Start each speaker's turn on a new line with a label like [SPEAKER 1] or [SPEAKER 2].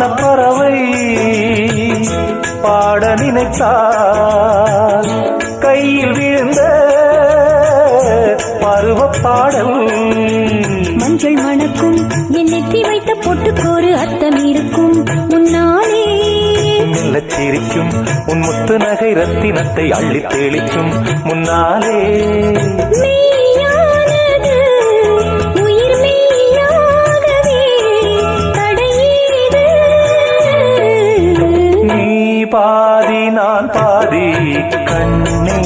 [SPEAKER 1] வானப்பறவை பாட நினைத்தால் கையில் வீழ்ந்த பருவ பாடல்
[SPEAKER 2] மஞ்சள் மணக்கும் என் நெற்றி வைத்த பொட்டுக்கோரு அர்த்தம் இருக்கும். முன்னாலே
[SPEAKER 1] சிரிக்கும் உன் முத்து நகை ரத்தினத்தை அள்ளி தெளிக்கும். முன்னாலே
[SPEAKER 2] പാതി നാൻ പാതി കണ്ണിനെ